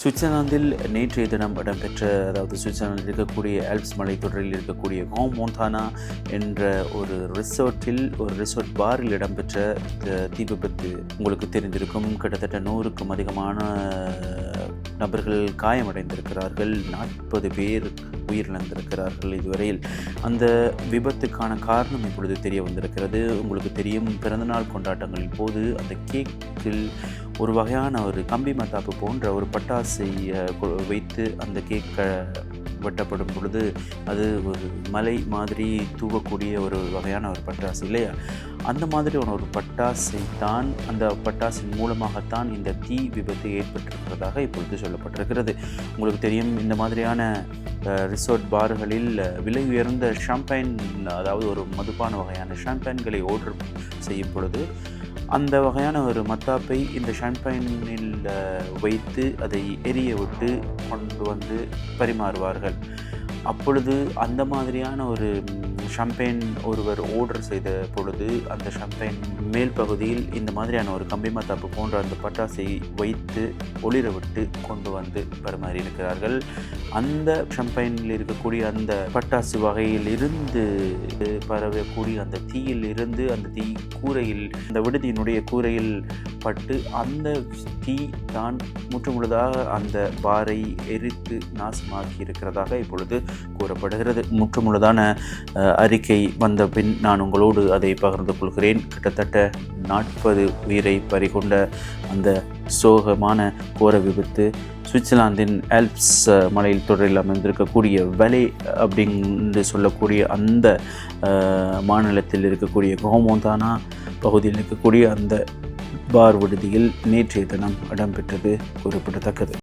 சுவிட்சர்லாந்தில் நேற்றைய தினம் இடம்பெற்ற அதாவது சுவிட்சர்லாந்தில் இருக்கக்கூடிய ஆல்ப்ஸ் மலைத்தொடரில் இருக்கக்கூடிய ஹோமோன்தானா என்ற ஒரு ரிசோர்ட்டில் ஒரு ரிசோர்ட் பாரில் இடம்பெற்ற தீ விபத்து உங்களுக்கு தெரிந்திருக்கும். கிட்டத்தட்ட நூறுக்கும் அதிகமான நபர்கள் காயமடைந்திருக்கிறார்கள். நாற்பது பேர் உயிரிழந்திருக்கிறார்கள் இதுவரையில். அந்த விபத்துக்கான காரணம் இப்பொழுது தெரிய வந்திருக்கிறது. உங்களுக்கு தெரியும் பிறந்தநாள் கொண்டாட்டங்களின் போது அந்த கேக்கில் ஒரு வகையான ஒரு கம்பி மத்தாப்பு போன்ற ஒரு பட்டாசை வைத்து அந்த கேக்கை வெட்டப்படும் பொழுது அது ஒரு மலை மாதிரி தூவக்கூடிய ஒரு வகையான ஒரு பட்டாசு இல்லையா? அந்த மாதிரியான ஒரு பட்டாசை தான் அந்த பட்டாசின் மூலமாகத்தான் இந்த தீ விபத்து ஏற்பட்டிருக்கிறதாக இப்பொழுது சொல்லப்பட்டிருக்கிறது. உங்களுக்கு தெரியும் இந்த மாதிரியான ரிசோர்ட் பார்களில் விலை உயர்ந்த ஷாம்பைன் அதாவது ஒரு மதுபான வகையான ஷாம்பைன்களை ஆர்டர் செய்யும் பொழுது அந்த வகையான ஒரு மத்தாப்பை இந்த ஷாம்பைனில் வைத்து அதை எரிய விட்டு கொண்டு வந்து பரிமாறுவார்கள். அப்பொழுது அந்த மாதிரியான ஒரு ஷம்பெயின் ஒருவர் ஆர்டர் செய்த பொழுது அந்த ஷம்பெயின் மேல் பகுதியில் இந்த மாதிரியான ஒரு கம்பி மத்தாப்பு போன்ற அந்த பட்டாசை வைத்து ஒளிர விட்டு கொண்டு வந்து பரிமாறி இருக்கிறார்கள். அந்த ஷம்பைனில் இருக்கக்கூடிய அந்த பட்டாசு வகையில் இருந்து பரவக்கூடிய அந்த தீயில் இருந்து அந்த தீ கூரையில் அந்த விடுதியினுடைய கூரையில் பட்டு அந்த தீ தான் முற்றுமுழுதாக அந்த பாரை எரித்து நாசமாக்கி இருக்கிறதாக இப்பொழுது கூறப்படுகிறது. முற்றுமுழுதான அறிக்கை வந்த பின் நான் உங்களோடு அதை பகிர்ந்து கொள்கிறேன். கிட்டத்தட்ட நாற்பது உயிரை பறிகொண்ட அந்த சோகமான கோர விபத்து சுவிட்சர்லாந்தின் ஆல்ப்ஸ் மலையில் தொடரில் அமைந்திருக்கக்கூடிய வலே அப்படின்னு சொல்லக்கூடிய அந்த மாநிலத்தில் இருக்கக்கூடிய கோமோந்தானா பகுதியில் இருக்கக்கூடிய அந்த பார் விடுதியில் நேற்றைய தினம் இடம்பெற்றது குறிப்பிடத்தக்கது.